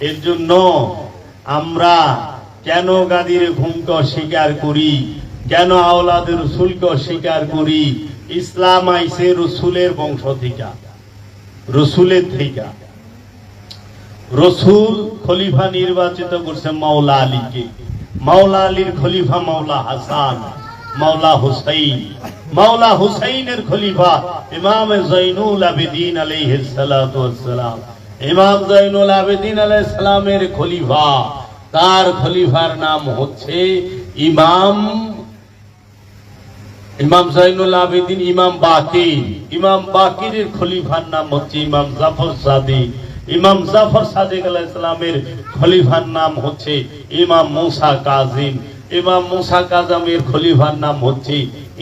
এর জন্য আমরা কেন গাদির ঘুমকে অস্বীকার করি? কেন আওলাদের রসুলকে অস্বীকার করি? ইসলাম আইসে রসুলের বংশ থেকে রসুলের থেকে রসুল খলিফা নির্বাচিত করছে মাওলা আলীকে। মাওলা আলীর খলিফা মাওলা হাসান, মাওলা হুসাইন। মাওলা হুসাইনের খলিফা ইমাম জৈনুল আবেদিন সালাতু ওয়াসসালাম ইমাম জৈনুল আবেদিন আলাইহিস সালামের খলিফা। তার খলিফার নাম হচ্ছে ইমাম ইমাম জাইনুল আবেদিন, ইমাম বাকির। ইমাম বাকিরের খলিফার নাম হচ্ছে ইমাম জাফর সাদিক। ইমাম জাফর সাদিক আলাইহিস সালামের খলিফার নাম হচ্ছে ইমাম মুসা কাজিম। ইমাম মুসা কাজামের খলিফার নাম হচ্ছে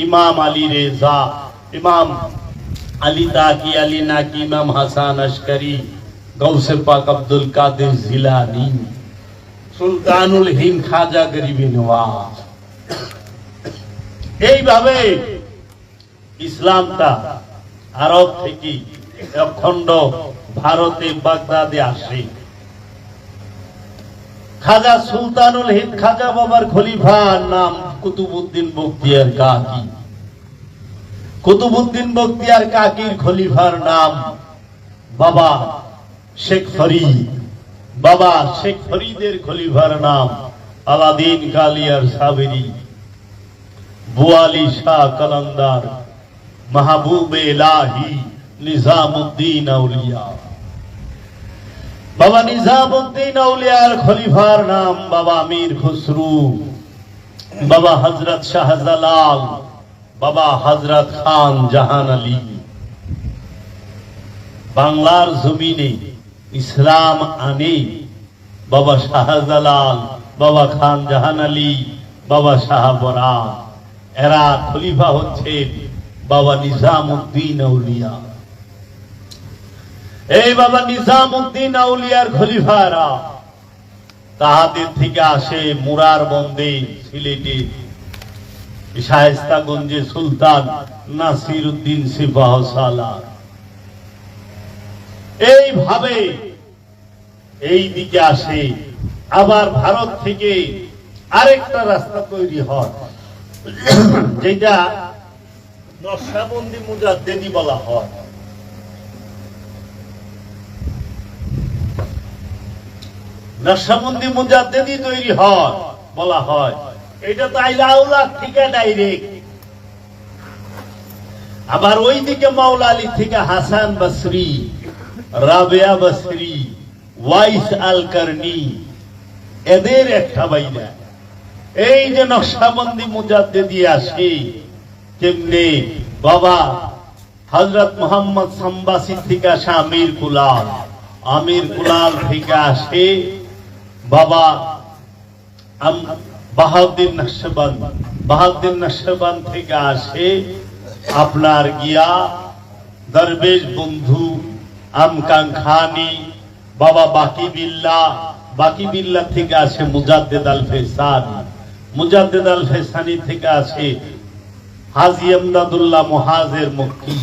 ইমাম আলী রেজা। ইমাম আলী তাকি, আলী নাকি, ইমাম হাসান আশকারি। গৌসে পাক আব্দুল কাদের জিলানি, সুলতানুল হিন্দ খাজা গরিবি নওয়াজ। এইভাবে ইসলামটা আরব থেকে অখণ্ড ভারতে, বাগদাদে আসে। খাজা সুলতানুল হিন্দ খাজা বাবার খলিফার নাম কুতুবুদ্দিন বক্তিয়ার কাকি। কুতুবুদ্দিন বক্তিয়ার কাকির খলিফার নাম বাবা শেখ ফরিদ। বাবা শেখ ফরিদের খলিফার নাম আলাদিন কালিয়ার সাবেরি। বুয়ালি শাহ কলন্দার, মাহবুব এলাহি নিজামুদ্দিন আউলিয়া। বাবা নিজামুদ্দিন আউলিয়ার খলিফার নাম বাবা আমির খুসরু। বাবা হজরত শাহজালাল, বাবা হজরত খান জাহান আলী। বাংলার জমিনে ইসলাম আনে বাবা শাহজালাল, বাবা খান জাহান আলী, বাবা শাহবরা এরা খলিফা হচ্ছে বাবা নিজামুদ্দিন আউলিয়া। এই বাবা নিজামুদ্দিন আউলিয়ার খলিফারা তাহাদের থেকে আসে মুরার বন্দে সিলেটে। শায়েস্তাগঞ্জে সুলতান নাসির উদ্দিন সিপাহ সালার এইভাবে এই দিকে আসে। আবার ভারত থেকে আরেকটা রাস্তা তৈরি হয়, যেটা নকশাবন্দি মুজাদ্দেদি বলা হয়। নকশাবন্দি মুজাদ্দেদি তৈরি হয়, বলা হয়। এটা তো আইলাউলা থেকে ডাইরেক্ট আবার ওই দিকে মাওলা আলী থেকে Hasan Basri. Rabia Basri Uwais al Qarni এদের একটা বাইনা। এই যে নকশাবন্দি মুজাদ্দেদি আসে তেমনি বাবা হজরত মোহাম্মদ সাম্বাসি থেকে আসে আমির কুলাল। আমির কুলাল থেকে আসে, বাবা বাহাউদ্দিন নকশবন্দ বাহাউদ্দিন নকশবন্দ থেকে আসে, আপনার গিয়া, দরবেশ বন্ধু আমকাং খানি, বাবা বাকি বিল্লা বাকি বিল্লা থেকে আসে মুজাদ্দেদ আল ফেসানি। মুজাদ্দেদ আল ফেসানি থেকে আসে হাজি আমদাদুল্লাহ মহাজের মুক্তি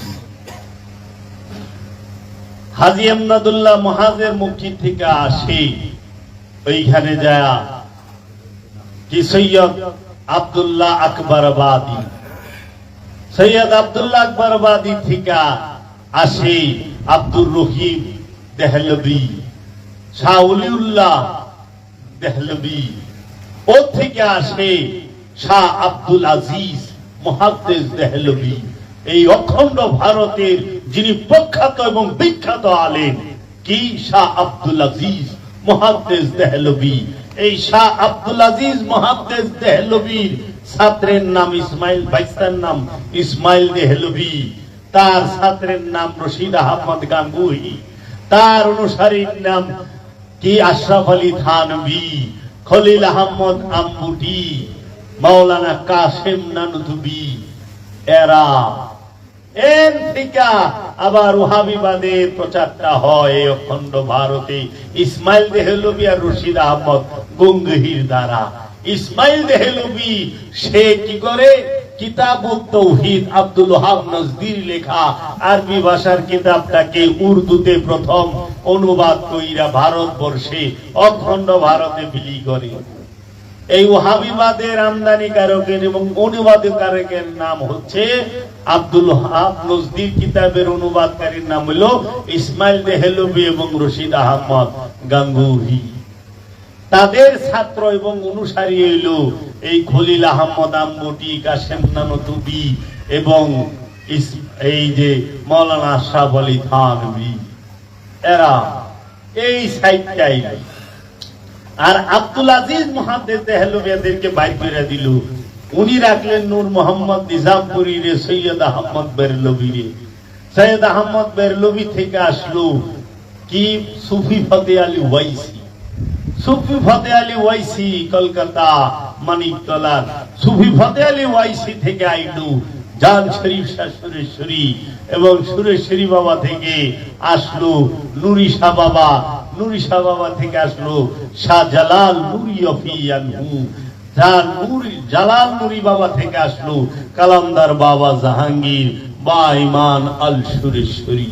হাজি আমদাদুল্লাহ মহাজের মুক্তি থেকে আসে, ওইখানে যায় কি সৈয়দ আব্দুল্লাহ আকবরবাদী সৈয়দ আব্দুল্লাহ আকবরবাদী থেকে আসে আব্দুর রহিম দেহলবি শাহলিউল্লাহ দেহলবি। ও থেকে আসে শাহ আব্দুল আজিজ মহাদ্দেশ দেহলবি। এই অখণ্ড ভারতের যিনি প্রখ্যাত এবং বিখ্যাত আলেন কি শাহ আব্দুল আজিজ মহাদ্দেশ দেহলবি? এই শাহ আব্দুল আজিজ মহাদ্দেশ দেহলবির ছাত্রের নাম ইসমাইল বাইস্তার নাম ইসমাইল দেহলবি। তার ছাত্রের নাম রশিদ আহমদ গাঙ্গুহি। তার অনুসারীর নাম কি আশরাফ আলী থানভি, খলিল আহমদ আম্বুটি, মাওলানা কাসেম নানুতুবি এরা আবার ওহাবিবাদের প্রচারটা হয় এই অখণ্ড ভারতে। ইসমাইল দেহলবি আর রশিদ আহমদ গঙ্গহির দ্বারা। ইসমাইল দেহলবি সে কি করে? কিতাবুত তৌহিদ আব্দুল ওহাব নজদির লেখা আরবি ভাষার কিতাবটাকে উর্দুতে প্রথম অনুবাদ কইরা ভারতবর্ষে অখণ্ড ভারতে বিলি করে। এই ওহাবিবাদের আমদানিকারকের এবং অনুবাদকারকের নাম হচ্ছে আব্দুল হাব নজদির। কিতাবের অনুবাদকারীর নাম হলো ইসমাইল দেহলবি এবং রশিদ আহমদ গাঙ্গুহি। তাদের ছাত্র এবং অনুসারী হইল এই খলিল আহমদ আম্বটি কাশেম নানতুবি এবং এই যে মৌলানা আশরাফ আলী থানবি এরা এই সাইডটাই আর আব্দুল আজিজ মহাদেব দেহলবিয়াদেরকে বাইর করে দিল। উনি রাখলেন নূর মোহাম্মদ নিজামপুরি রে সৈয়দ আহমদ বেরলবি রে সৈয়দ আহমদ বেরলবি থেকে আসলো কি সুফি ফতে আলী ওয়াইসি। সুফি ফতে আলী ওয়াইসি, কলকাতা মানিকতলার সুফি ফতে আলী ওয়াইসি থেকে আইলু জান শরীফ শাহ সুরেশ্বরী এবং সুরেশ্বরী বাবা থেকে আসলো নুরি শাহ বাবা। নুরি শাহ বাবা থেকে আসলো শাহ জালাল নুরি অফিয়ানহু। যার নুরি, জালাল নুরি বাবা থেকে আসলো কালামদার বাবা জাহাঙ্গীর, বা ইমান আল সুরেশ্বরী।